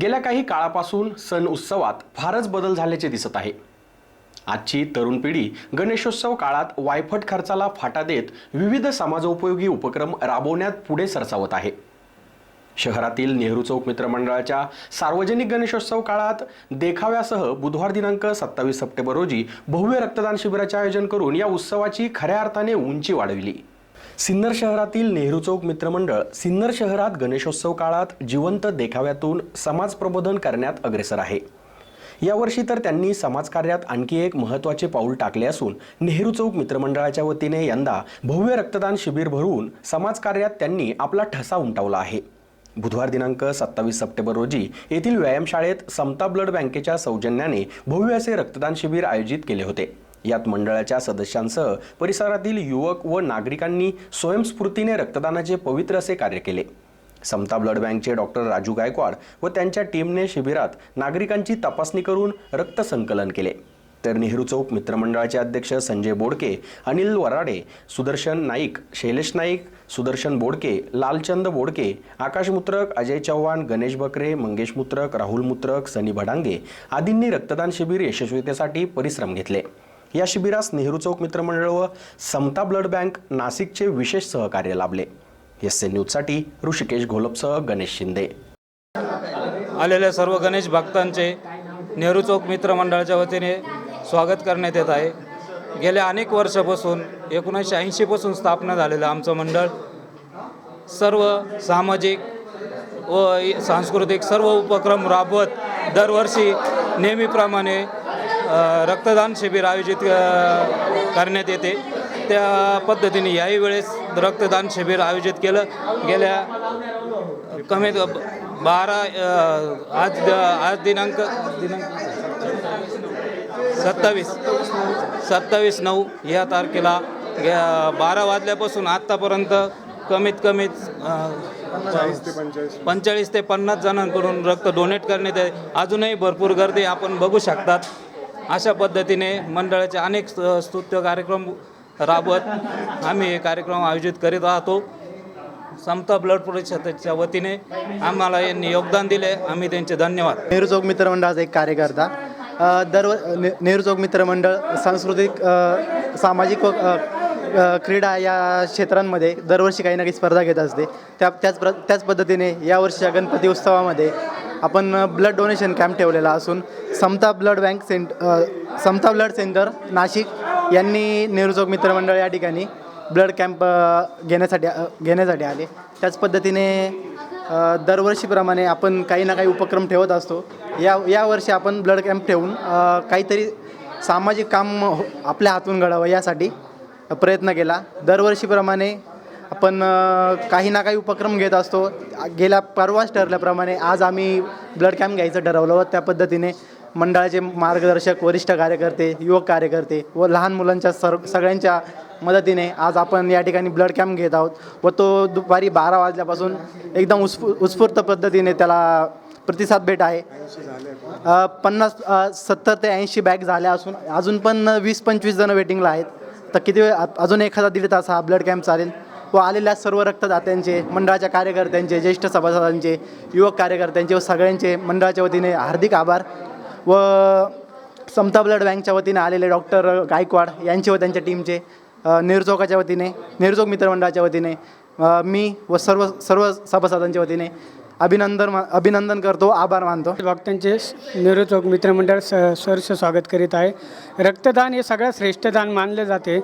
गेल्या काही काळापासून सण उत्सवात फारच बदल झाल्याचे दिसत आहे. आजची तरुण पिढी गणेशोत्सव काळात वायफट खर्चाला फाटा देत विविध समाजोपयोगी उपक्रम राबवण्यात पुढे सरसावत आहे. शहरातील नेहरू चौक मित्रमंडळाच्या सार्वजनिक गणेशोत्सव काळात देखाव्यासह बुधवार दिनांक सत्तावीस सप्टेंबर रोजी भव्य रक्तदान शिबिराचे आयोजन करून या उत्सवाची खऱ्या अर्थाने उंची वाढविली. सिन्नर शहरातील नेहरू चौक मित्रमंडळ सिन्नर शहरात गणेशोत्सव काळात जिवंत देखाव्यातून समाज प्रबोधन करण्यात अग्रेसर आहे. यावर्षी तर त्यांनी समाजकार्यात आणखी एक महत्त्वाचे पाऊल टाकले असून नेहरू चौक मित्रमंडळाच्या वतीने यंदा भव्य रक्तदान शिबिर भरवून समाजकार्यात त्यांनी आपला ठसा उमटवला आहे. बुधवार दिनांक सत्तावीस सप्टेंबर रोजी येथील व्यायामशाळेत समता ब्लड बँकेच्या सौजन्याने भव्य असे रक्तदान शिबिर आयोजित केले होते. यात मंडळाच्या सदस्यांसह परिसरातील युवक व नागरिकांनी स्वयंस्फूर्तीने रक्तदानाचे पवित्र असे कार्य केले. समता ब्लड बँकचे डॉक्टर राजू गायकवाड व त्यांच्या टीमने शिबिरात नागरिकांची तपासणी करून रक्त संकलन केले. तर नेहरू चौक मित्रमंडळाचे अध्यक्ष संजय बोडके अनिल वराडे सुदर्शन नाईक शैलेश नाईक सुदर्शन बोडके लालचंद बोडके आकाश मुत्रक अजय चव्हाण गणेश बकरे मंगेश मुत्रक राहुल मुत्रक सनी भडांगे आदींनी रक्तदान शिबिर यशस्वीतेसाठी परिश्रम घेतले. या शिबिरास नेहरू चौक मित्रमंडळ व समता ब्लड बँक नाशिकचे विशेष सहकार्य लाभले. एस एन न्यूजसाठी ऋषिकेश घोलपसह गणेश शिंदे. आलेल्या सर्व गणेश भक्तांचे नेहरू चौक मित्रमंडळाच्या वतीने स्वागत करण्यात येत आहे. गेल्या अनेक वर्षापासून एकोणीसशे ऐंशीपासून स्थापना झालेलं आमचं मंडळ सर्व सामाजिक व सांस्कृतिक सर्व उपक्रम राबवत दरवर्षी नेहमीप्रमाणे रक्तदान शिबिर आयोजित करण्यात येते. त्या पद्धतीने याही वेळेस रक्तदान शिबिर आयोजित केलं. गेल्या कमीत बारा आज आज दिनांक दिनांक सत्तावीस सत्तावीस नऊ या तारखेला बारा वाजल्यापासून आत्तापर्यंत कमीत कमी पंचेचाळीस ते पन्नास जणांकडून रक्त डोनेट करण्यात आहे अजूनही भरपूर गर्दी आपण बघू शकतात. अशा पद्धतीने मंडळाचे अनेक स्तुत्य कार्यक्रम राबवत आम्ही हे कार्यक्रम आयोजित करीत राहतो. समता ब्लड परिषदेच्या वतीने आम्हाला यांनी योगदान दिले. आम्ही त्यांचे धन्यवाद. नेहरू चौक मित्रमंडळाचा एक कार्यकर्ता. दरव नेहरू चौक मित्रमंडळ सांस्कृतिक सामाजिक व क्रीडा या क्षेत्रांमध्ये दरवर्षी काही ना काही स्पर्धा घेत असते. त्या त्याच प्र त्याच पद्धतीने यावर्षीच्या गणपती उत्सवामध्ये आपण ब्लड डोनेशन कॅम्प ठेवलेला असून समता ब्लड बँक सेंट समता ब्लड सेंटर नाशिक यांनी नेहरू चौक मित्रमंडळ या ठिकाणी ब्लड कॅम्प घेण्यासाठी घेण्यासाठी आले. त्याच पद्धतीने दरवर्षीप्रमाणे आपण काही ना काही उपक्रम ठेवत असतो. या यावर्षी आपण ब्लड कॅम्प ठेवून काहीतरी सामाजिक काम हो- आपल्या हातून घडावं यासाठी प्रयत्न केला. दरवर्षीप्रमाणे आपण काही ना काही उपक्रम घेत असतो. गेल्या परवाच ठरल्याप्रमाणे आज आम्ही ब्लड कॅम्प घ्यायचं ठरवलं व त्या पद्धतीने मंडळाचे मार्गदर्शक वरिष्ठ कार्यकर्ते युवक कार्यकर्ते व लहान मुलांच्या सर सगळ्यांच्या मदतीने आज आपण या ठिकाणी ब्लड कॅम्प घेत आहोत. व तो दुपारी बारा वाजल्यापासून एकदम उत्स्फू उत्स्फूर्त पद्धतीने त्याला प्रतिसाद भेट आहे. पन्नास सत्तर ते ऐंशी बॅग झाल्या असून अजून पण वीस पंचवीस जणं वेटिंगला आहेत. तर किती वेळ अजून एखादा दीड तास हा ब्लड कॅम्प चालेल. व आलेल्या सर्व रक्तदात्यांचे मंडळाच्या कार्यकर्त्यांचे ज्येष्ठ सभासदांचे युवक कार्यकर्त्यांचे व सगळ्यांचे मंडळाच्या वतीने हार्दिक आभार व समता ब्लड बँकच्या वतीने आलेले डॉक्टर गायकवाड यांचे व त्यांच्या टीमचे निर्जोगाच्या वतीने निर्जोग मित्रमंडळाच्या वतीने मी व सर्व सर्व सभासदांच्या वतीने अभिनंदन मा- अभिनंदन करतो आभार मानतो. भक्तांचे नेहरू मित्रमंडळ स सहर्ष स्वागत करीत आहे. रक्तदान हे सगळ्यात श्रेष्ठ दान मानले जाते.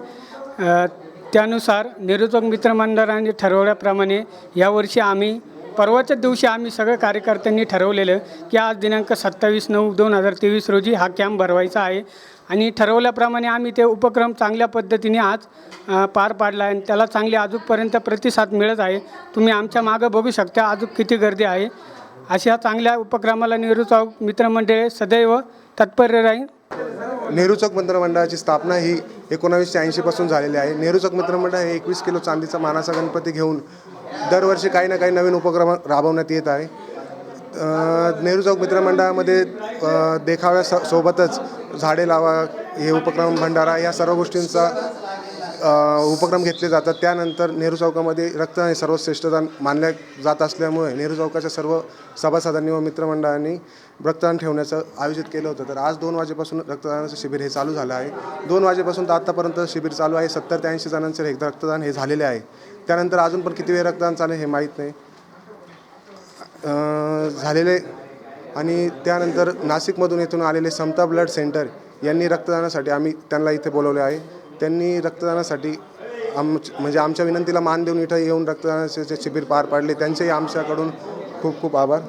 त्यानुसार निरुद्योग मित्रमंडळाने ठरवल्याप्रमाणे यावर्षी आम्ही परवाच्या दिवशी आम्ही सगळ्या कार्यकर्त्यांनी ठरवलेलं की आज दिनांक सत्तावीस नऊ दोन हजार तेवीस रोजी हा कॅम्प भरवायचा आहे. आणि ठरवल्याप्रमाणे आम्ही ते उपक्रम चांगल्या पद्धतीने आज पार पाडला आहे. आणि त्याला चांगली अजूनपर्यंत प्रतिसाद मिळत आहे. तुम्ही आमच्या मागं बघू शकता अजून किती गर्दी आहे. अशा चांगल्या उपक्रमाला नेहरू चौक मित्रमंडळे सदैव तत्पर राहील. नेहरू चौक मित्रमंडळाची स्थापना ही एकोणावीसशे ऐंशीपासून झालेले आहे. नेहरू चौक मित्रमंडळ हे एकवीस किलो चांदीचा मानाचा गणपती घेऊन दरवर्षी काही ना काही नवीन उपक्रम राबवण्यात येत आहे. नेहरू चौक मित्रमंडळामध्ये देखाव्या स सोबतच झाडे लावा हे उपक्रम भंडारा या सर्व गोष्टींचा उपक्रम घेतले जातात. त्यानंतर नेहरू चौकामध्ये रक्तदान हे सर्वश्रेष्ठदान मानल्या जात असल्यामुळे नेहरू चौकाच्या सर्व सभासदांनी व मित्रमंडळांनी रक्तदान ठेवण्याचं आयोजित केलं होतं. तर आज दोन वाजेपासून रक्तदानाचं शिबिर हे चालू झालं आहे. दोन वाजेपासून तर आत्तापर्यंत शिबिर चालू आहे. सत्तर ते ऐंशी जणांचे हे रक्तदान हे झालेले आहे. त्यानंतर अजून पण किती वेळ रक्तदान चालेल हे माहीत नाही. झालेले आणि त्यानंतर नाशिकमधून येथून आलेले समता ब्लड सेंटर यांनी रक्तदानासाठी आम्ही त्यांना इथे बोलवले आहे. त्यांनी रक्तदानासाठी आम म्हणजे आमच्या विनंतीला मान देऊन इथं येऊन रक्तदानाचे शिबिर पार पाडले त्यांचेही आमच्याकडून खूप खूप आभार.